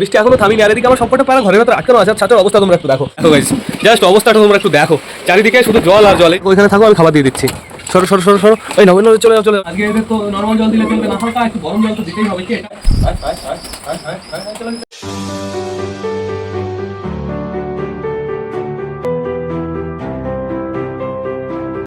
বৃষ্টি এখনও থামিনি আর এদিকে আমার সবকটা পারা ঘরের ভেতরে আটকানো আছে ছাতের অবস্থা তোমরা একটু দেখো। দেখো গাইস জাস্ট অবস্থাটা তোমরা একটু দেখো। চারিদিকে শুধু জল আর জলে। ওইখানে থাকো আমি খাবার দিয়ে দিচ্ছি। সরো সরো সরো সরো। ওই না ওই চলে যাও চলে আজকে এদের তো নর্মাল জল দিলে চলবে না হালকা একটু গরম জল তো দিতেই হবে কি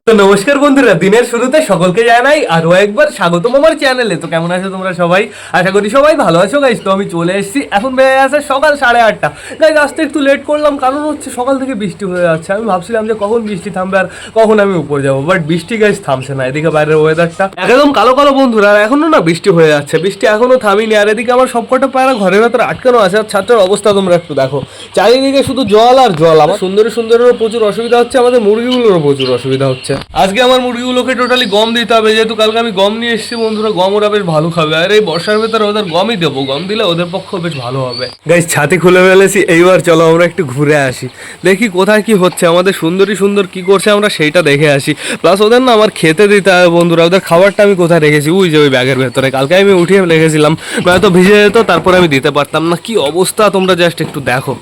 তো নমস্কার বন্ধুরা, দিনের শুরুতে সকলকে জানাই আরও একবার স্বাগতম আমার চ্যানেলে তো কেমন আছো তোমরা সবাই? আশা করি সবাই ভালো আছো গাইস তো আমি চলে এসেছি। এখন বেড়ে আছে সকাল সাড়ে আটটা। গাইজ আসতে একটু লেট করলাম, কারণ হচ্ছে সকাল থেকে বৃষ্টি হয়ে যাচ্ছে। আমি ভাবছিলাম যে কখন বৃষ্টি থামবে আর কখন আমি উপর যাব। বাট বৃষ্টি গাইজ থামছে না। এদিকে বাইরের ওয়েদারটা একদম কালো কালো, বন্ধুরা। আর এখনও না বৃষ্টি হয়ে যাচ্ছে। বৃষ্টি এখনও থামিনি। আর এদিকে আমার সবকটা পায়রা ঘরের ভেতরে আটকানো আছে। আর ছাত্রের অবস্থা তোমরা একটু দেখো। চারিদিকে শুধু জল আর জল। আমার সুন্দরী সুন্দরেরও প্রচুর অসুবিধা হচ্ছে। আমাদের মুরগিগুলোরও প্রচুর অসুবিধা হচ্ছে। আজকে আমার মুরগিগুলোকে টোটালি গম দিতে হবে, যেহেতু কালকে আমি গম নিয়ে এসেছি বন্ধুরা, গম ওরা বেশ ভালো খাবে। আর এই বর্ষার ভেতরে ওদের গমই দেবো, গম দিলে ওদের পক্ষ বেশ ভালো হবে। গাইজ ছাতি খুলে ফেলেছি, এইবার চলো আমরা একটু ঘুরে আসি। দেখি কোথায় কি হচ্ছে, আমাদের সুন্দরী সুন্দর কি করছে, আমরা সেইটা দেখে আসি। প্লাস ওদের না আমার খেতে দিতে হবে বন্ধুরা, ওদের খাবারটা আমি কোথায় রেখেছি? ওই যে ওই ব্যাগের ভেতরে। কালকে আমি উঠিয়ে রেখেছিলাম, নয়তো ভিজে যেত, তারপরে আমি দিতে পারতাম না। কি অবস্থা তোমরা জাস্ট একটু দেখো।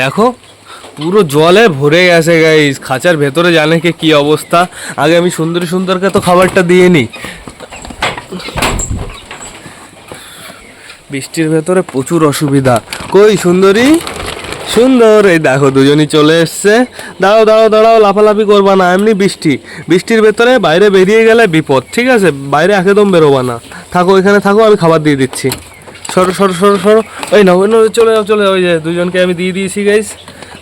দেখো পুরো জলে ভরে গেছে গাইস খাঁচার ভেতরে জানে কে কি অবস্থা। আগে আমি সুন্দরী সুন্দরকে তো খাবারটা দিয়ে নিই। বৃষ্টির ভেতরে প্রচুর অসুবিধা। কই সুন্দরী? সুন্দর, এই দেখো দুজনই চলে এসছে। দাঁড়াও দাঁড়াও দাঁড়াও, লাফালাফি করবা না, এমনি বৃষ্টি। বৃষ্টির ভেতরে বাইরে বেরিয়ে গেলে বিপদ, ঠিক আছে? বাইরে একদম বেরোবা না। থাকো, এখানে থাকো, আমি খাবার দিয়ে দিচ্ছি। সরো সরো সরো সরো। ওই না ওই না চলে যাও চলে যাও ওই যে দুজনকে আমি দিয়ে দিয়েছি গাইস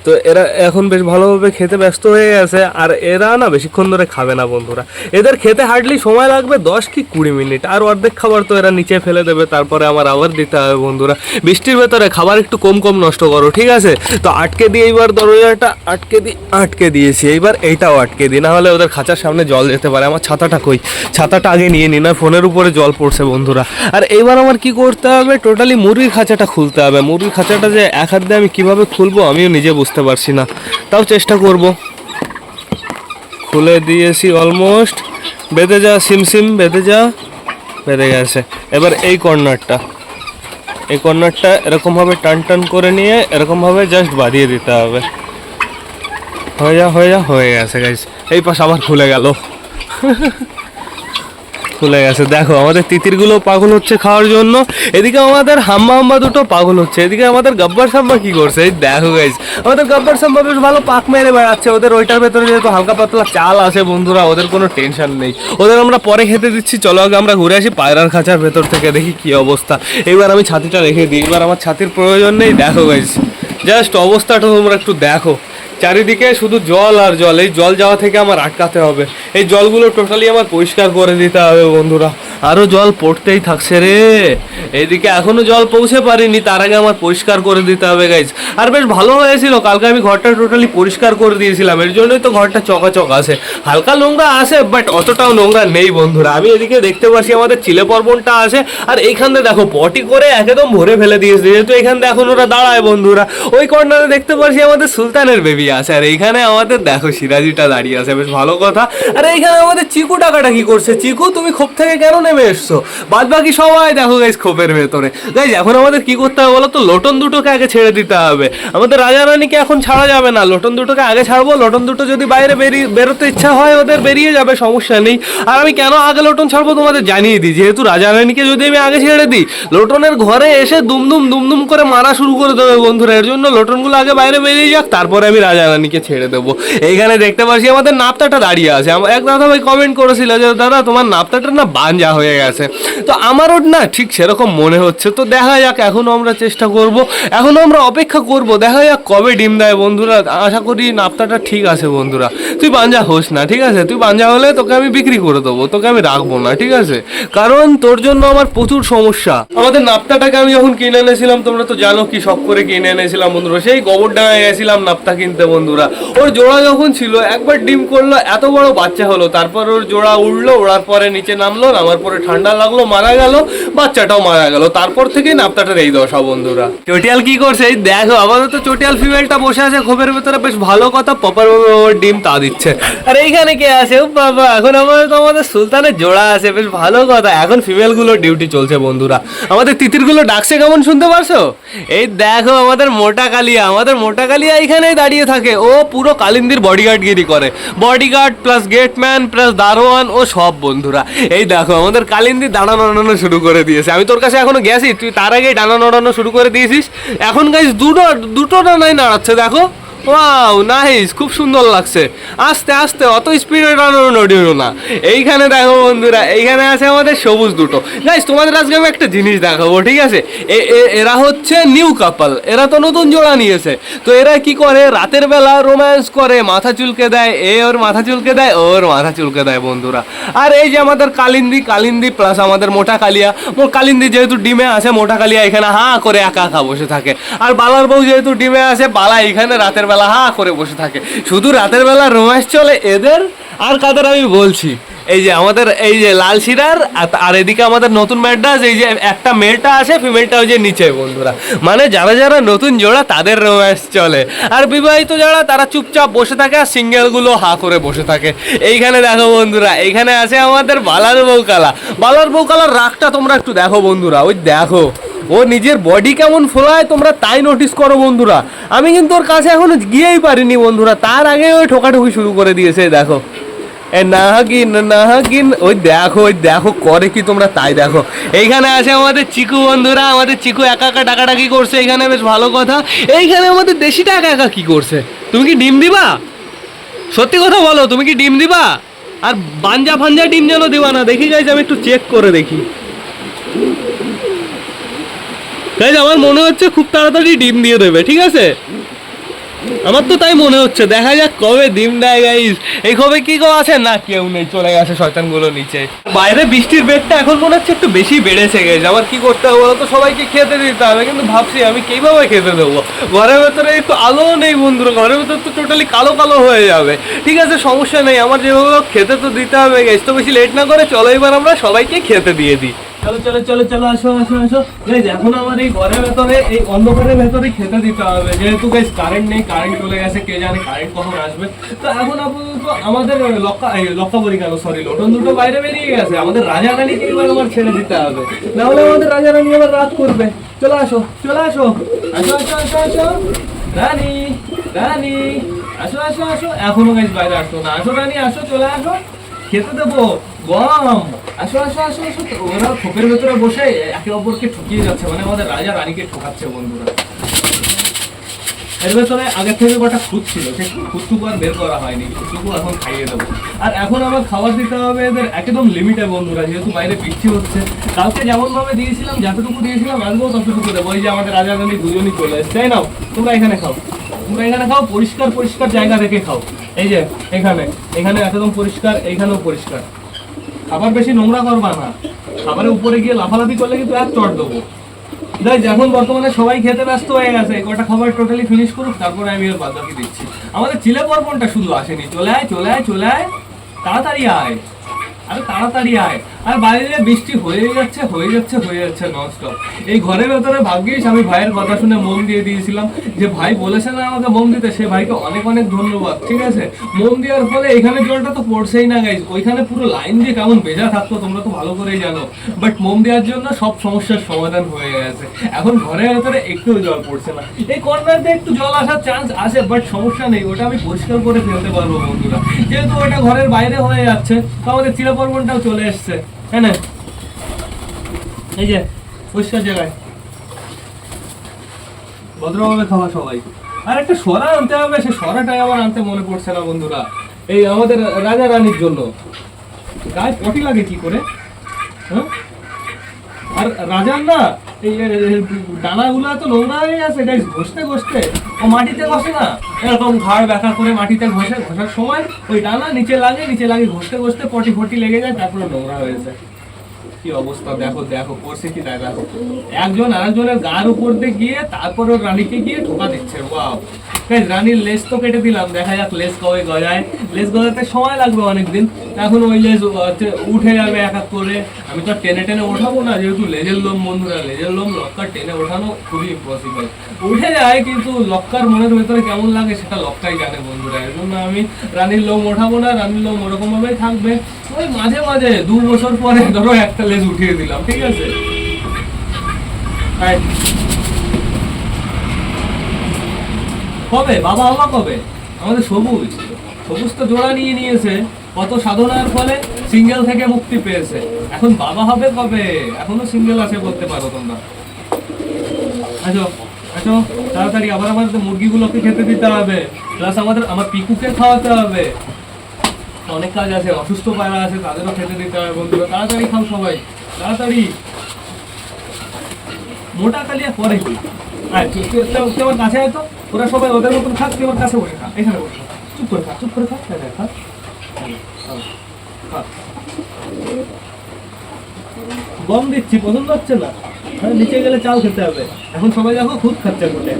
তো এরা এখন বেশ ভালোভাবে খেতে ব্যস্ত হয়ে গেছে, আর এরা না বেশিক্ষণ ধরে খাবে না বন্ধুরা। এদের খেতে হার্ডলি সময় লাগবে দশ কি কুড়ি মিনিট, আর অর্ধেক খাবার তো এরা নিচে ফেলে দেবে, তারপরে আমার আবার দিতে হবে বন্ধুরা। বৃষ্টির ভেতরে খাবার একটু কম কম নষ্ট করো, ঠিক আছে? তো আটকে দিয়ে এইবার দরজাটা আটকে দিই আটকে দিয়েছি, এইবার এইটাও আটকে দিই না হলে ওদের খাঁচার সামনে জল যেতে পারে। আমার ছাতাটা কই? ছাতাটা আগে নিয়ে নি, না ফোনের উপরে জল পড়ছে বন্ধুরা। আর এইবার আমার কি করতে হবে? টোটালি মুরগির খাঁচাটা খুলতে হবে। মুরগির খাঁচাটা যে এক হাত দিয়ে আমি কীভাবে খুলবো, আমিও নিজে বুঝতে পারছি না। তাও চেষ্টা করব। খুলে দিয়েছি অলমোস্ট বেঁধে যা, সিম সিম, বেঁধে যা। বেঁধে গেছে। এবার এই কর্নারটা। এই কর্নারটা এরকমভাবে টান টান করে নিয়ে এরকমভাবে জাস্ট বাঁধিয়ে দিতে হবে। হয়ে যা হয়ে যা, হয়ে গেছে গাইস এই পাশ আবার খুলে গেল। খুলে গেছে। দেখো, আমাদের তিতিরগুলো পাগল হচ্ছে খাওয়ার জন্য। এদিকে আমাদের হাম্মা হাম্মা দুটো পাগল হচ্ছে। এদিকে আমাদের গাব্বার সাম্বা কি করছে? এই দেখো গাইস আমাদের গাব্বার সাম্বা বেশ ভালো পাক মেরে বেড়াচ্ছে। ওদের ওইটার ভেতরে যেহেতু হালকা পাতলা চাল আছে বন্ধুরা, ওদের কোনো টেনশন নেই। ওদের আমরা পরে খেতে দিচ্ছি। চলো আগে আমরা ঘুরে আসি পায়রার খাঁচার ভেতর থেকে, দেখি কি অবস্থা। এবার আমি ছাতিটা রেখে দিই। এবার আমার ছাতির প্রয়োজন নেই। দেখো গাইস জাস্ট অবস্থাটা তোমরা একটু দেখো। চারিদিকে শুধু জল আর জল। এই জল যাওয়া থেকে আমার আটকাতে হবে। এই জলগুলো টোটালি আমার পরিষ্কার করে দিতে হবে বন্ধুরা। আরও জল পড়তেই থাকছে রে। এইদিকে এখনও জল পৌঁছে পারিনি, তার আগে আমার পরিষ্কার করে দিতে হবে গাইজ আর বেশ ভালো হয়েছিল, কালকে আমি ঘরটা টোটালি পরিষ্কার করে দিয়েছিলাম, এর জন্যই তো ঘরটা চকাচক আছে। হালকা নোংরা আছে বাট অতটাও নোংরা নেই, বন্ধুরা। আমি এদিকে দেখতে পাচ্ছি আমাদের চিলে পর্বনটা আছে, আর এইখানে দেখো পটি করে একদম ভরে ফেলে দিয়েছে, যেহেতু এখানে এখন ওরা দাঁড়ায়, বন্ধুরা। ওই কর্নারে দেখতে পাচ্ছি আমাদের সুলতানের বেবি আছে, আর এইখানে আমাদের দেখো সিরাজিটা দাঁড়িয়ে আছে, বেশ ভালো কথা। আর এইখানে আমাদের চিকু টাকাটা কি করছে? চিকু, তুমি খোপ থেকে কেন নেমে এসছো। বাদ বাকি সবাই দেখো গাইজ খোপের ভেতরে। গাইজ এখন আমাদের কি করতে হবে বলো তো লোটন দুটোকে আগে ছেড়ে দিতে হবে। আমাদের রাজা রানীকে এখন ছাড়া যাবে না। লোটন দুটোকে আগে ছাড়বো। লোটন দুটো যদি বাইরে বেরিয়ে বেরোতে ইচ্ছা হয়, ওদের বেরিয়ে যাবে, সমস্যা নেই। আর আমি কেন আগে লোটন ছাড়বো তোমাদের জানিয়ে দিই। যেহেতু রাজা রানীকে যদি আমি আগে ছেড়ে দিই, লোটনের ঘরে এসে দুমদুম দুমদুম করে মারা শুরু করে দেবে বন্ধুরা। এর জন্য লোটনগুলো আগে বাইরে বেরিয়ে যাক, তারপরে আমি রাজা রানীকে ছেড়ে দেবো। এইখানে দেখতে পাচ্ছি আমাদের নাপতাটা দাঁড়িয়ে আছে। এক দাদা ভাই কমেন্ট করেছিল যে, দাদা, তোমার নাপতাটা না বাঞ্জা হয়ে গেছে। তো আমারও না ঠিক সেরকম মনে হচ্ছে। তো দেখা যাক, এখনও আমরা চেষ্টা করব। এখনও আমরা অপেক্ষা করব। দেখা যাক কবে ডিম দেয় বন্ধুরা। আশা করি নাপ্তাটা ঠিক আছে বন্ধুরা। তুই বাঞ্জা হোস না, ঠিক আছে? তুই বাঞ্জা হলে তোকে আমি বিক্রি করে দেবো। তোকে আমি রাখব না, ঠিক আছে? কারণ তোর জন্য আমার প্রচুর সমস্যা। আমাদের নাপ্তাটাকে আমি যখন কিনে এনেছিলাম, তোমরা তো জানো কি শখ করে কিনে এনেছিলাম বন্ধুরা। সেই গোবরডাঙায় গেছিলাম নাপ্তা কিনতে বন্ধুরা। ওর জোড়া যখন ছিল, একবার ডিম করল, এত বড় বাচ্চা হলো। তারপর ওর জোড়া উঠল ওড়ার পরে নিচে নামলো, নামার তারপরে ঠান্ডা লাগল, মারা গেল, বাচ্চাটাও মারা গেল। তারপর থেকে নাপ্তাটার এই দশা, বন্ধুরা। চটিয়াল কি করছে? এই দেখো, আপাতত চটিয়াল ফিমেলটা বসে আছে খোপের ভেতরে বেশ ভালো কথা পপার ডিম তা দিচ্ছে। আর এইখানে কে আছে? ও বাবা, এখন আমাদের তো আমাদের সুলতানের জোড়া আছে, বেশ ভালো কথা। এখন ফিমেলগুলো ডিউটি চলছে, বন্ধুরা। আমাদের তিতিরগুলো ডাকছে, কেমন শুনতে পারছ? এই দেখো, আমাদের মোটা কালিয়া, আমাদের মোটা কালিয়া এইখানেই দাঁড়িয়ে থাকে। ও পুরো কালিন্দির বডিগার্ডগিরি করে। বডিগার্ড প্লাস গেটম্যান প্লাস দারোয়ান, ও সব, বন্ধুরা। এই দেখো, আমাদের কালিন্দি দানা নড়ানো শুরু করে দিয়েছে। আমি তোর কাছে এখনও গেছি, তুই তার আগে ডানা নড়ানো শুরু করে দিয়েছিস। এখন গাইস দুটো দুটো ডানাই নাড়াচ্ছে, দেখো। ওয়াও নাইস খুব সুন্দর লাগছে। আস্তে আস্তে, অত স্পিডে নড়িও না এইখানে দেখো বন্ধুরা, এইখানে আছে আমাদের সবুজ দুটো। গাইস তোমাদের আজকে আমি একটা জিনিস দেখাবো, ঠিক আছে? এরা হচ্ছে নিউ কাপল এরা তো নতুন জোড়া নিয়েছে। তো এরা কি করে? রাতের বেলা রোম্যান্স করে, মাথা চুলকে দেয়, এ ওর মাথা চুলকে দেয় ওর মাথা চুলকে দেয়, বন্ধুরা। আর এই যে আমাদের কালিন্দি কালিন্দি প্লাস আমাদের মোটা কালিয়া। মোর কালিন্দি যেহেতু ডিমে আছে, মোটা কালিয়া এখানে হা করে একা একা বসে থাকে। আর বালার বউ যেহেতু ডিমে আছে, বালা এখানে রাতের বেলা হা করে বসে থাকে। শুধু রাতের বেলা রোম্যান্স চলে এদের, আর কাদের আমি বলছি। এই যে আমাদের, এই যে লাল শিরার আর- এদিকে আমাদের নতুন ম্যাডাস এই যে একটা মেলটা আছে ফিমেলটা ওই যে নিচে, বন্ধুরা। মানে যারা যারা নতুন জোড়া, তাদের রোম্যান্স চলে। আর বিবাহিত যারা, তারা চুপচাপ বসে থাকে, আর সিঙ্গেলগুলো হা করে বসে থাকে। এইখানে দেখো বন্ধুরা, এইখানে আছে আমাদের বালার বউকালা বালার বউকালার রাগটা তোমরা একটু দেখো বন্ধুরা, ওই দেখো। ও নিজের বডি কেমন ফোলায় তোমরা তাই নোটিস করো বন্ধুরা। আমি কিন্তু ওর কাছে এখনও গিয়েই পারিনি বন্ধুরা, তার আগে ওই ঠোকাঠুকি শুরু করে দিয়েছে দেখো। এ নাহাগিন নাহাগিন, ওই দেখো ওই দেখো, করে কি তোমরা তাই দেখো। এইখানে আছে আমাদের চিকু বন্ধুরা, আমাদের চিকু একা একা ডাকাডাকি করছে, এইখানে বেশ ভালো কথা। এইখানে আমাদের দেশিটা একা একা কি করছে? তুমি কি ডিম দিবা? সত্যি কথা বলো, তুমি কি ডিম দিবা? আর বাঞ্জা ফাঞ্জা ডিম যেন দিবা না, দেখি গাইজ আমি একটু চেক করে দেখি। গাইজ আমার মনে হচ্ছে খুব তাড়াতাড়ি ডিম দিয়ে দেবে, ঠিক আছে? আমার তো তাই মনে হচ্ছে, দেখা যাক কবে ডিম দেয় গাইস এই কবে কি কেউ আছে? না, কেউ নেই, চলে গেছে শয়তানগুলো নিচে। বাইরে বৃষ্টির বেগটা এখন মনে হচ্ছে একটু বেশি বেড়েছে গেছে আমার কি করতে হবে বলো তো সবাইকে খেতে দিতে হবে, কিন্তু ভাবছি আমি কীভাবে খেতে দেবো? ঘরের ভেতরে একটু আলো নেই, বন্ধুরা। ঘরের ভেতরে তো টোটালি কালো কালো হয়ে যাবে। ঠিক আছে, সমস্যা নেই। আমার যেভাবে খেতে তো দিতে হবে গাইস তো বেশি লেট না করে চলো, এবার আমরা সবাইকে খেতে দিয়ে দিই। চলো চলো চলো চলো, আসো আসো আসো। এখন আমার এই ঘরের ভেতরে, এই অন্ধকারের ভেতরে খেতে দিতে হবে। যেহেতু গাইজ কারেন্ট নেই কারেন্ট চলে গেছে, কে জানে কারেন্ট কখন আসবে। তো এখন আপাতত আমাদের লক্কা এই লক্কা বলি কেন সরি লোটন দুটো বাইরে বেরিয়ে গেছে। আমাদের রাজা রানীকে এবার আমার ছেড়ে দিতে হবে। নাহলে আমাদের রাজা রানী আবার রাত করবে। চলে আসো চলে আসো। আসো আসো আসো আসো। রানী রানী, আসো আসো আসো। এখনও গাইজ বাইরে আসো না। আসো, রানী, আসো, চলে আসো। খেতে দেবো। গম। আসো আসো আসো আসো। ওরা খোপের ভেতরে বসে একে অপরকে ঠকিয়ে যাচ্ছে মানে আমাদের রাজা রানীকে ঠকাচ্ছে বন্ধুরা। এর ভেতরে আগে থেকে কটা খুঁত ছিল, সেই খুঁতটুকু আর বের করা হয়নি, খুঁতটুকু এখন খাইয়ে দেবো। আর এখন আমার খাবার দিতে হবে এদের একদম লিমিটে বন্ধুরা, যেহেতু বাইরে বৃষ্টি হচ্ছে। কালকে যেমন ভাবে দিয়েছিলাম, যতটুকু দিয়েছিলাম, আজকেও ততটুকু দেবো। ওই যে আমাদের রাজা রানী দুজনই চলে এসছে। তাই নাও, তোমরা এখানে খাও। তোমরা এখানে খাও, পরিষ্কার পরিষ্কার জায়গা রেখে খাও। এই যে, এখানে এখানে একদম পরিষ্কার, এইখানেও পরিষ্কার। খাবার বেশি নোংরা করবা না। খাবারের উপরে গিয়ে লাফালাফি করলে কিন্তু এক চট দেবো। দেখ যেমন বর্তমানে সবাই খেতে ব্যস্ত হয়ে গেছে কটা খাবার টোটালি ফিনিশ করুক, তারপরে আমি এর বাদ দিচ্ছি। আমাদের চিলে পর্বনটা শুধু আসেনি। চলে আয় চলে আয় চলে আয়। তাড়াতাড়ি আয়। আরে তাড়াতাড়ি আয়। আর বাইরে বৃষ্টি হয়ে যাচ্ছে হয়ে যাচ্ছে হয়ে যাচ্ছে ননস্টপ এই ঘরের ভেতরে ভাগ্যিস আমি ভাইয়ের কথা শুনে মন দিয়ে দিয়েছিলাম যে ভাই বলেছে না আমাকে মন দিতে, সে ভাইকে অনেক অনেক ধন্যবাদ, ঠিক আছে? মন দেওয়ার ফলে এখানে জলটা তো পড়ছেই না গাইজ ওইখানে পুরো লাইন দিয়ে কেমন ভেজা থাকতো, তোমরা তো ভালো করেই জানো। বাট মোম দেওয়ার জন্য সব সমস্যার সমাধান হয়ে গেছে। এখন ঘরের ভেতরে একটু জল পড়ছে না। এই কর্নার দিয়ে একটু জল আসার চান্স আছে বাট সমস্যা নেই, ওটা আমি পরিষ্কার করে ফেলতে পারব বন্ধুরা। যেহেতু ওটা ঘরের বাইরে হয়ে যাচ্ছে, তো আমাদের চিরাপর্বনটাও চলে এসছে। হ্যাঁ এই যে, পরিষ্কার জায়গায়। ভদ্রভাবে খাওয়া সবাই। আর একটা সরা আনতে হবে, সে সরাটাই আমার আনতে মনে পড়ছে না বন্ধুরা। এই আমাদের রাজা রানীর জন্য। গায়ে পটি লাগে কি করে? হ্যাঁ? আর রাজার না এই ডানাগুলো তো নোংরা হয়ে গেছে গাইস ঘষতে ঘষতে। ও মাটিতে ঘষে না। এরকম ঘাড় ব্যথা করে মাটিতে ঘষে, ঘষার সময় ওই ডানা নিচে লাগে নিচে লাগে ঘষতে ঘষতে পটি ফটি লেগে যায়, তারপরে নোংরা হয়ে যায়। কি অবস্থা? দেখো দেখো, করছে কি দেখো? একজন আরেকজনের গার উপর দিয়ে গিয়ে রানীকে গিয়ে ঠোকা দিচ্ছে। ওয়াও। রানীর লেস তো কেটে দিলাম, দেখা যাক লেস কবে গজায়। লেস গজাতে সময় লাগবে অনেকদিন। এখন ওই লেস উঠে যাবে এক এক করে। আমি তো টেনে টেনে ওঠাবো না, যেহেতু লেজের লোম, বন্ধুরা, লেজের লোম, লক্কার টেনে ওঠানো খুবই ইম্পসিবল উঠে যায়, কিন্তু লক্কার মনের ভেতরে কেমন লাগে সেটা লক্কাই জানে বন্ধুরা। এর জন্য আমি রানীর লোম ওঠাবো না, রানীর লোম ওরকম ভাবেই থাকবে। ওই মাঝে মাঝে দু বছর পরে ধরো একটা লেজ উঠিয়ে দিলাম, ঠিক আছে? কবে? বাবা আমা কবে? আমাদের সবুজ। সবুজ তো জোড়া নিয়ে নিয়েছে। কত সাধনার ফলে সিঙ্গেল থেকে মুক্তি পেয়েছে। এখন বাবা হবে কবে? এখনও সিঙ্গেল আছে বলতে পারো তোমরা। আসো তাড়াতাড়ি আবার আমাদের মুরগিগুলোকে খেতে দিতে হবে। প্লাস আমাদের, আমার পিকুকে খাওয়াতে হবে। অনেক কাজ আছে অসুস্থ পায়রা আছে তাদেরও খেতে দিতে হবে বন্ধুরা। তাড়াতাড়ি খাও সবাই তাড়াতাড়ি। মোটা কালিয়া পরে কি তুই তুই তুই- তুই আমার কাছে আয় তো ওরা সবাই ওদের মতন থাক তুই আমার কাছে বসে খা। এখানে বসে চুপ করে খা চুপ করে খা। খা, খা, খা। গম দিচ্ছি পছন্দ হচ্ছে না। হ্যাঁ নিচে গেলে চাল খেতে হবে। এখন সবাই দেখো খুদ খাচ্ছে মোটে।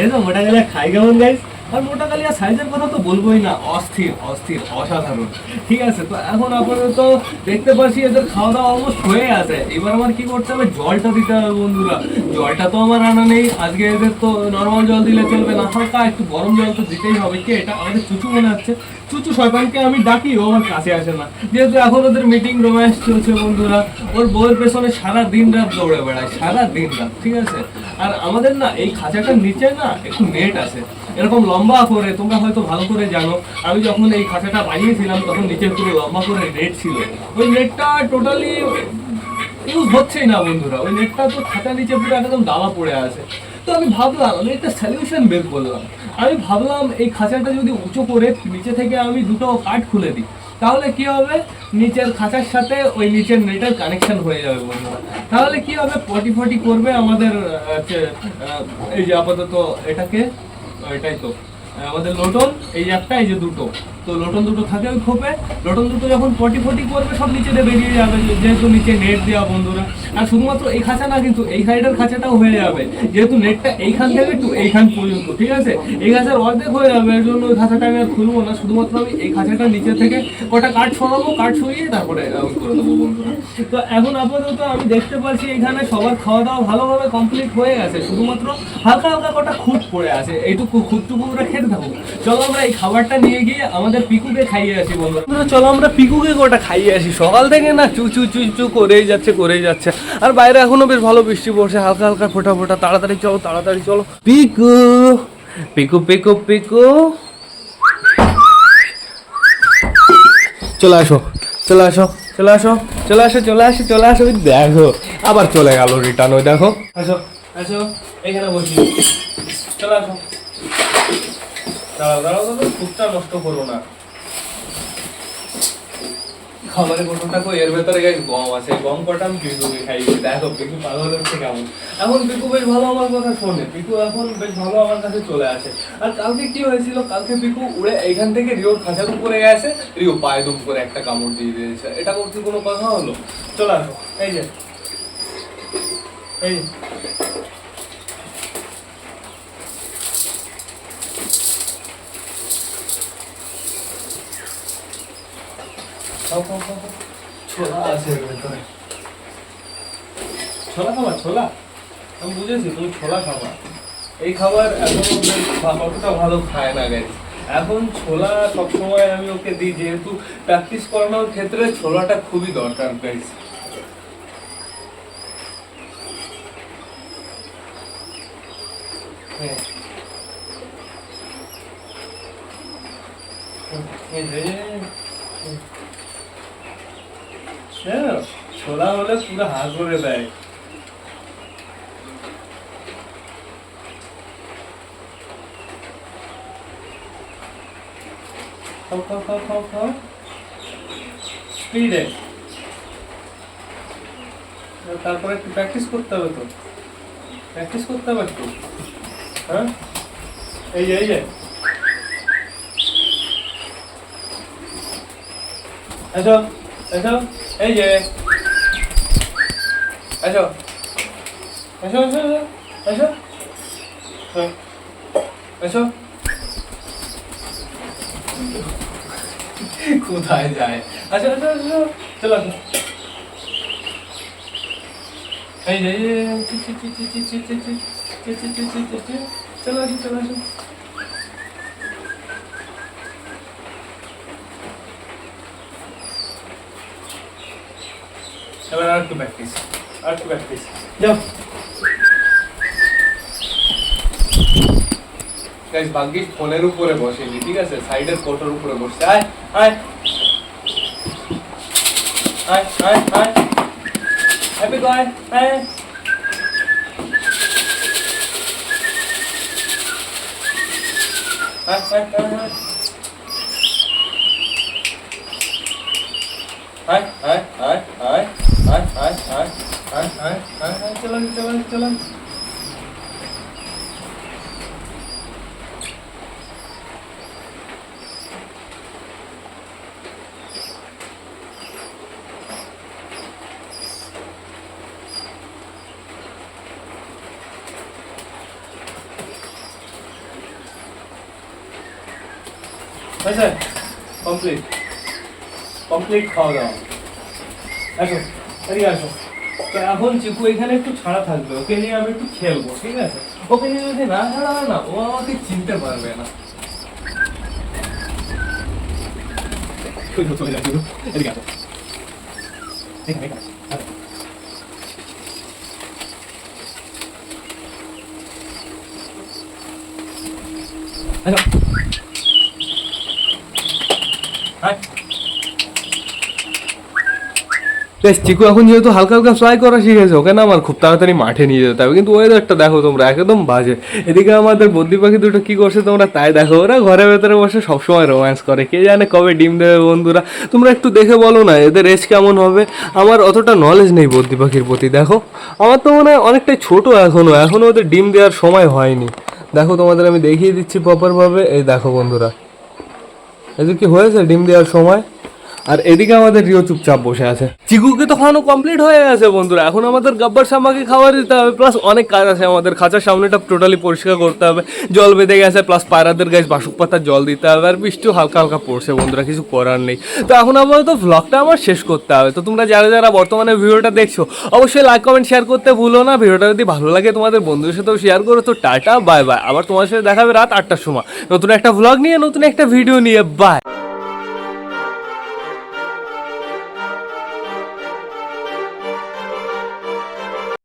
এই তো মোটা গেলে খাই কেমন গাইস আর মোটা কালিয়া সাইজের কথা তো বলবোই না, অস্থির অস্থির, অসাধারণ। ঠিক আছে, তো এখন আপাতত দেখতে পাচ্ছি এদের খাওয়া দাওয়া অলমোস্ট হয়ে আছে। এবার আমার কি করতে হবে? জলটা দিতে হবে বন্ধুরা। জলটা তো আমার আনা নেই। আজকে এদের তো নর্মাল জল দিলে চলবে না। হালকা একটু গরম জল তো দিতেই হবে। কি এটা? আমাদের চুচু মনে হচ্ছে। চুচু শয়তানকে আমি ডাকি, ও আমার কাছে আসে না। যেহেতু এখন ওদের মিটিং রোম্যান্স চলছে বন্ধুরা, ওর বউয়ের পেছনে সারা দিন রাত দৌড়ে বেড়ায়, সারা দিন রাত, ঠিক আছে? আর আমাদের না, এই খাঁচাটার নিচে না, একটু নেট আছে। এরকম লম্বা করে, তোমরা হয়তো ভালো করে জানো, আমি যখন এই খাঁচাটা বানিয়েছিলাম, তখন নিচে পুরো লম্বা করে নেট ছিল। ওই নেটটা টোটালি ইউজ হচ্ছেই না বন্ধুরা। ওই নেটটা তো খাঁচা নিচে পুরো একদম দাবা পড়ে আছে। তো আমি ভাবলাম, আমি একটা সলিউশন বের করলাম। আমি ভাবলাম, এই খাঁচাটা যদি উঁচু করে নিচে থেকে আমি দুটো কাঠ খুলে দিই, তাহলে কি হবে? নিচের খাঁচার সাথে ওই নিচের নেটের কানেকশন হয়ে যাবে বন্ধুরা। তাহলে কি হবে? পটি ফটি করবে আমাদের এই যে আপাতত এটাকে এটাই তো আমাদের লোটন, এই একটা, এই যে দুটো। তো লোটন দুটো থাকে ওই খোপে। লোটন দুটো যখন পটি ফটি করবে, সব নিচে দিয়ে বেরিয়ে যাবে যেহেতু নিচে নেট দেওয়া বন্ধুরা। আর শুধুমাত্র এই খাঁচা না, কিন্তু এই সাইডের খাঁচাটাও হয়ে যাবে। যেহেতু নেটটা এইখান থেকে একটু এইখান পর্যন্ত, ঠিক আছে? এই খাঁচার অর্ধেক হয়ে যাবে, এর জন্য ওই খাঁচাটা আমি আর খুলবো না। শুধুমাত্র আমি এই খাঁচাটা নিচে থেকে কটা কাঠ সরাবো, কাঠ সরিয়ে তারপরে তো এখন আপাতত আমি দেখতে পাচ্ছি এখানে সবার খাওয়া দাওয়া ভালোভাবে কমপ্লিট হয়ে গেছে। শুধুমাত্র হালকা হালকা কটা খুঁত পড়ে আছে। এইটুকু খুঁতটুকু আমরা খেতে চলো আমরা এই খাবারটা নিয়ে গিয়ে আমাদের পিকুকে খাইয়ে আসি চলো আমরা পিকুকে গোটা খাইয়ে আসি। সকাল থেকে না চু চু চু চু করেই যাচ্ছে করেই যাচ্ছে। আর বাইরে এখনও বেশ ভালো বৃষ্টি পড়ছে, হালকা হালকা ফোটা ফোটা। তাড়াতাড়ি চলো তাড়াতাড়ি চলো। পিকু পিকু পিকু পিকু। চলে আসো চলে আসো চলে আসো চলে আসো চলে আসো চলে আসো। দেখো, আবার চলে গেল রিটার্ন ওই দেখো। আসো আসো, এখানে বসি। চলে আসো। দাঁড়াও দাঁড়াও দাঁড়াও খুবটা নষ্ট করো না। খাবারের কোটোটা কই এর ভেতরে গাইস গম আছে। গম কটা আমি পিকুকে খাইয়েছি দেখো পিকু পাগল হচ্ছে কেমন। এখন পিকু বেশ ভালো আমার কথা শোনে। পিকু এখন বেশ ভালো আমার কাছে চলে আসে। আর কালকে কি হয়েছিল? কালকে পিকু উড়ে এইখান থেকে রিওর খাঁচার উপরে গেছে। রিও পায়ে দুম করে একটা কামড় দিয়ে দিয়েছে। এটা করতে কোনো কথা হলো? চলে আসো। এই যে। এই ছোলা ছোলা আমি বুঝেছি, তুমি ছোলা এই খাবার এখন অতটা ভালো খায় না এখন ছোলা সবসময় আমি ওকে দিই, যেহেতু প্র্যাকটিস করানোর ক্ষেত্রে ছোলাটা খুবই দরকার গাইজ হ্যাঁ। হ্যাঁ, ছোলা হলে পুরো হাত ভরে দেয়। খাও খাও খাও তারপরে একটু প্র্যাকটিস করতে হবে তো। প্র্যাকটিস করতে হবে একটু। হ্যাঁ? এই যে এই যে। এসো এসো 哎姐，来秀，来秀秀秀，来秀，嗯，来秀，哭他一下，来秀来秀来秀，真的。哎姐，去去去去去去去去去去去去去去去去去去去 এবার আর একটু প্র্যাকটিস আর একটু প্র্যাকটিস যাও। গাইস ভাগ্যিস ফোনের উপরে বসেনি ঠিক আছে? সাইডের কোটোর উপরে বসছে। আয় আয়। আয় আয় আয়। হ্যাপি গো আয় আয় আয় আয়। আয় আয় আয় আয় আয় আয় আয় আয় আয় আয় আয় আয় আয় চলো চলো চলো হয়েছে কমপ্লিট কমপ্লিট খাওয়া দাওয়া আসো এদিকে আসো তো এখন চিকু, এখানে একটু ছাড়া থাকবে ওকে নিয়ে আমি একটু খেলব, ঠিক আছে ওকে নিয়ে যদি না ছাড়া হয় না, ও আমাকে চিনতে পারবে না চলে আসো। আসো হাই বেশ চিকু এখন যেহেতু হালকা হালকা ফ্লাই করা শিখেছে, ওকে না আমার খুব তাড়াতাড়ি মাঠে নিয়ে যেতে হবে। কিন্তু ওয়েদারটা দেখো তোমরা, একদম বাজে। এদিকে আমাদের বদ্যি পাখি দুটো কি করছে তোমরা তাই দেখো। ওরা ঘরের ভেতরে বসে সবসময় রোম্যান্স করে। কে জানে কবে ডিম দেবে বন্ধুরা? তোমরা একটু দেখে বলো না, এদের এজ কেমন হবে? আমার অতটা নলেজ নেই বদ্যি পাখির প্রতি, দেখো। আমার তো মনে হয় অনেকটাই ছোটো এখনও এখনও ওদের ডিম দেওয়ার সময় হয়নি। দেখো তোমাদের আমি দেখিয়ে দিচ্ছি প্রপারভাবে এই দেখো বন্ধুরা। এদের কি হয়েছে ডিম দেওয়ার সময়? আর এদিকে আমাদের রিও চুপচাপ বসে আছে। চিকুকে তো খাওয়ানো কমপ্লিট হয়ে গেছে বন্ধুরা, এখন আমাদের গাব্বার শামাকে খাবার দিতে হবে প্লাস অনেক কাজ আছে আমাদের, খাঁচার সামনেটা টোটালি পরিষ্কার করতে হবে, জল বেঁধে গেছে প্লাস পায়রাদের গাছ বাসক পাতার জল দিতে হবে, আর বৃষ্টিও হালকা হালকা পড়ছে বন্ধুরা, কিছু করার নেই। তো এখন আপাতত ভ্লগটা আমার শেষ করতে হবে। তো তোমরা যারা যারা বর্তমানে ভিডিওটা দেখছ, অবশ্যই লাইক কমেন্ট শেয়ার করতে ভুলো না। ভিডিওটা যদি ভালো লাগে তোমাদের বন্ধুদের সাথেও শেয়ার করো। তো টাটা বাই বাই আবার তোমার সাথে দেখাবে রাত আটটার সময়। নতুন একটা ভ্লগ নিয়ে, নতুন একটা ভিডিও নিয়ে বাই